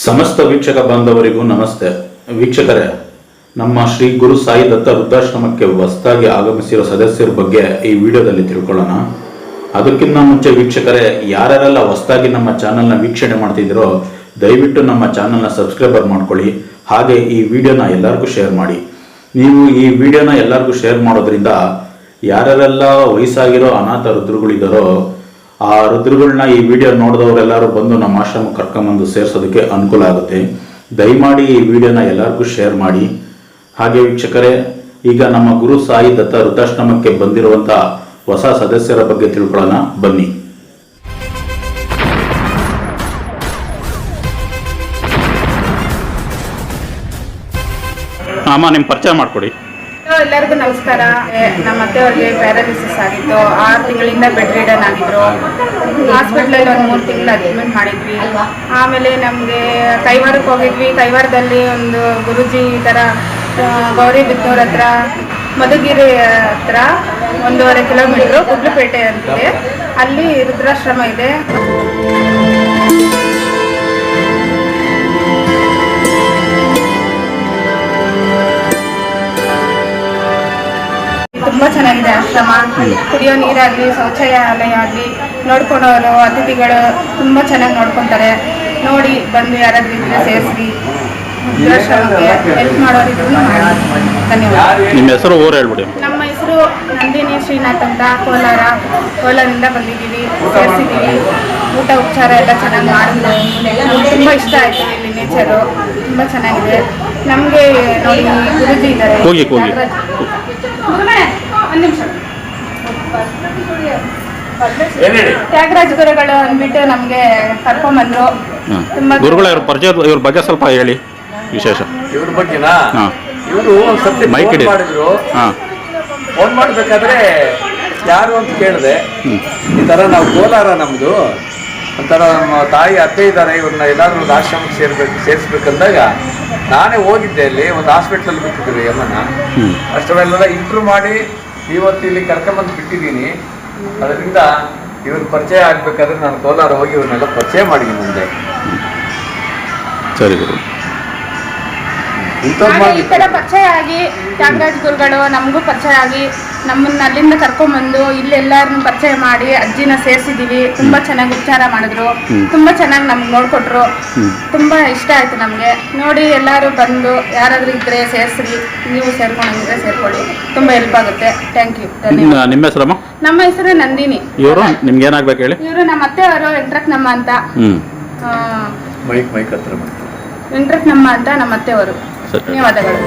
ಸಮಸ್ತ ವೀಕ್ಷಕ ಬಾಂಧವರಿಗೂ ನಮಸ್ತೆ. ವೀಕ್ಷಕರೇ, ನಮ್ಮ ಶ್ರೀ ಗುರು ಸಾಯಿ ದತ್ತ ವೃದ್ಧಾಶ್ರಮಕ್ಕೆ ಹೊಸದಾಗಿ ಆಗಮಿಸಿರೋ ಸದಸ್ಯರ ಬಗ್ಗೆ ಈ ವಿಡಿಯೋದಲ್ಲಿ ತಿಳ್ಕೊಳ್ಳೋಣ. ಅದಕ್ಕಿಂತ ಮುಂಚೆ ವೀಕ್ಷಕರೇ ಯಾರ್ಯಾರೆಲ್ಲ ಹೊಸದಾಗಿ ನಮ್ಮ ಚಾನಲ್ನ ವೀಕ್ಷಣೆ ಮಾಡ್ತಿದ್ದೀರೋ, ದಯವಿಟ್ಟು ನಮ್ಮ ಚಾನಲ್ನ ಸಬ್ಸ್ಕ್ರೈಬರ್ ಮಾಡ್ಕೊಳ್ಳಿ. ಹಾಗೆ ಈ ವಿಡಿಯೋನ ಎಲ್ಲರಿಗೂ ಶೇರ್ ಮಾಡಿ. ನೀವು ಈ ವಿಡಿಯೋನ ಎಲ್ಲರಿಗೂ ಶೇರ್ ಮಾಡೋದ್ರಿಂದ ಯಾರೆಲ್ಲ ವಯಸ್ಸಾಗಿರೋ ಅನಾಥ ರುದ್ರಗಳಿದ್ದಾರೋ ಆ ರುದ್ರಗಳನ್ನ ಈ ವಿಡಿಯೋ ನೋಡಿದವರೆಲ್ಲರೂ ಬಂದು ನಮ್ಮ ಆಶ್ರಮ ಕರ್ಕೊಂಬಂದು ಸೇರಿಸೋದಕ್ಕೆ ಅನುಕೂಲ ಆಗುತ್ತೆ. ದಯಮಾಡಿ ಈ ವಿಡಿಯೋನ ಎಲ್ಲರಿಗೂ ಶೇರ್ ಮಾಡಿ. ಹಾಗೆ ವೀಕ್ಷಕರೇ, ಈಗ ನಮ್ಮ ಗುರು ಸಾಯಿ ದತ್ತ ವೃದ್ಧಾಶ್ರಮಕ್ಕೆ ಬಂದಿರುವಂಥ ಹೊಸ ಸದಸ್ಯರ ಬಗ್ಗೆ ತಿಳ್ಕೊಳ್ಳೋಣ. ಬನ್ನಿ. ಅಮ್ಮ ನಿಮ್ಮ ಪರಿಚಯ ಮಾಡಿಕೊಡಿ. ಎಲ್ಲರಿಗೂ ನಮಸ್ಕಾರ. ನಮ್ಮ ಅತ್ತೆಯವ್ರಿಗೆ ಪ್ಯಾರಾಲಿಸಿಸ್ ಆಗಿತ್ತು. ಆರು ತಿಂಗಳಿಂದ ಬೆಡ್ ರೀಡನ್ ಆಗಿದ್ರು. ಹಾಸ್ಪಿಟ್ಲಲ್ಲಿ ಒಂದು ಮೂರು ತಿಂಗಳು ಅಡ್ಮಿಟ್ ಮಾಡಿದ್ವಿ. ಆಮೇಲೆ ನಮಗೆ ಕೈವಾರಕ್ಕೆ ಹೋಗಿದ್ವಿ. ಕೈವಾರದಲ್ಲಿ ಒಂದು ಗುರುಜಿ ಥರ ಗೌರಿ ಬಿದ್ದೂರ್ ಹತ್ರ, ಮಧುಗಿರಿ ಹತ್ರ ಒಂದೂವರೆ ಕಿಲೋಮೀಟ್ರು ಕುಡ್ಲುಪೇಟೆ ಅಂತಿದೆ ಅಲ್ಲಿ ರುದ್ರಾಶ್ರಮ ಇದೆ. ಚೆನ್ನಾಗಿದೆ ಆಶ್ರಮ ಕುಡಿಯೋ ನೀರಾಗಲಿ ಶೌಚಾಲಯ ಆಗಲಿ ನೋಡ್ಕೊಳೋರು ಅತಿಥಿಗಳು ತುಂಬ ಚೆನ್ನಾಗಿ ನೋಡ್ಕೊತಾರೆ ನೋಡಿ ಬಂದು ಯಾರಾದ್ರೂ ಇದ್ರೆ ಸೇರಿಸಿ. ಹೆಲ್ಪ್ ಮಾಡೋರಿದ್ರು ಧನ್ಯವಾದ. ನಿಮ್ಮ ಹೆಸರು ಊರು ಹೇಳ್ಬಿಡಿ. ನಮ್ಮ ಹೆಸರು ನಂದಿನಿ ಶ್ರೀನಾಥ್ ಅಂತ. ಕೋಲಾರ ಕೋಲಾರದಿಂದ ಬಂದಿದ್ದೀವಿ. ಸೇರಿಸಿದ್ದೀವಿ. ಊಟ ಉಪಚಾರ ಎಲ್ಲ ಚೆನ್ನಾಗಿ ಮಾಡಿದ್ರು ನಮ್ಗೆ ತುಂಬ ಇಷ್ಟ ಆಯಿತು ಇಲ್ಲಿ ನೇಚರು. ತುಂಬ ಚೆನ್ನಾಗಿದೆ. ನಮಗೆ ನೋಡಿ ಗುರುಜಿ ಇದ್ದಾರೆ. ಹೋಗಿ, ಹೋಗಿ. ಒಂದು ನಿಮಿಷ. ತ್ಯಾಗರಾಜ್ ಗುರುಗಳು ಅಂದ್ಬಿಟ್ಟು ನಮಗೆ ಕರ್ಕೊಂಬಂದ್ರು. ತುಂಬ ಗುರುಗಳ ಇವ್ರ ಪರಿಚಯ ಇವ್ರ ಬಗ್ಗೆ ಸ್ವಲ್ಪ ಹೇಳಿ ವಿಶೇಷ. ಇವ್ರ ಬಗ್ಗೆನಾ? ಹಾ. ಇವರು ಸತ್ಯ ಮೈಕ್. ಮಾಡಿದ್ರು. ಹಾಂ. ಫೋನ್ ಮಾಡ್ಬೇಕಾದ್ರೆ ಯಾರು ಅಂತ ಕೇಳಿದೆ. ಈ ತರ ನಾವು ಕೋಲಾರ ನಮ್ಮದು ಒಂಥರ ನಮ್ಮ ತಾಯಿ ಅತ್ತೆ ಇದ್ದಾರೆ ಇವ್ರನ್ನ ಎಲ್ಲಾದ್ರೂ ಒಂದು ಆಶ್ರಮಕ್ಕೆ ಸೇರ್ಬೇಕು ಸೇರಿಸ್ಬೇಕಂದಾಗ ನಾನೇ ಹೋಗಿದ್ದೆ ಅಲ್ಲಿ ಒಂದು ಹಾಸ್ಪಿಟ್ಲಲ್ಲಿ ಬಿಟ್ಟಿದ್ವಿ ಅಮ್ಮನ ಹ್ಞೂ ಅಷ್ಟರಲ್ಲೆಲ್ಲ ಇಂಪ್ರೂವ್ ಮಾಡಿ ಇವತ್ತು ಇಲ್ಲಿ ಕರ್ಕೊಂಬಂದು ಬಿಟ್ಟಿದ್ದೀನಿ. ಅದರಿಂದ ಇವ್ರ ಪರಿಚಯ ಆಗ್ಬೇಕಾದ್ರೆ ನಾನು ಕೋಲಾರ ಹೋಗಿ ಇವ್ರನ್ನೆಲ್ಲ ಪರಿಚಯ ಮಾಡಿದ್ದೀನಿ ಮುಂದೆ ಸರಿ ಗುರು. ಈ ತರ ಥರ ಪರಿಚಯ ಆಗಿ ತ್ಯಾಗರಾಜ್ ಗುರುಗಳು ನಮಗೂ ಪರಿಚಯ ಆಗಿ ನಮ್ಮನ್ನ ಅಲ್ಲಿಂದ ಕರ್ಕೊಂಬಂದು ಇಲ್ಲೆಲ್ಲರನ್ನು ಪರಿಚಯ ಮಾಡಿ ಅಜ್ಜಿನ ಸೇರಿಸಿದೀವಿ. ತುಂಬಾ ಚೆನ್ನಾಗಿ ಉಪಚಾರ ಮಾಡಿದ್ರು. ತುಂಬಾ ಚೆನ್ನಾಗಿ ನಮ್ಗೆ ನೋಡ್ಕೊಟ್ರು. ತುಂಬಾ ಇಷ್ಟ ಆಯ್ತು ನಮಗೆ. ನೋಡಿ ಎಲ್ಲರೂ ಬಂದು ಯಾರಾದ್ರೂ ಇದ್ರೆ ಸೇರಿಸ್ರಿ ನೀವು ಸೇರ್ಕೊಂಡಿದ್ರೆ ಸೇರ್ಕೊಳ್ಳಿ. ತುಂಬಾ ಹೆಲ್ಪ್ ಆಗುತ್ತೆ. ಥ್ಯಾಂಕ್ ಯು ನಿಮ್ಮ ಹೆಸರಮ್ಮ ನಮ್ಮ ಹೆಸರು ನಂದಿನಿ. ಇವರು? ನಿಮ್ಗೆ ಏನಾಗ್ಬೇಕು ಹೇಳಿ? ಇವರು ನಮ್ಮ ಅತ್ತೆ ಅವರು ಅಂತ. ನಮ್ಮ ಅಂತ ಮೈಕ್ ಮೈಕ್ ಹತ್ರ ವೆಂಕಟರತ್ನಮ್ಮ ಅಂತ ನಮ್ಮ ಅತ್ತೆಯವರು. ಸರಿ ಧನ್ಯವಾದಗಳು.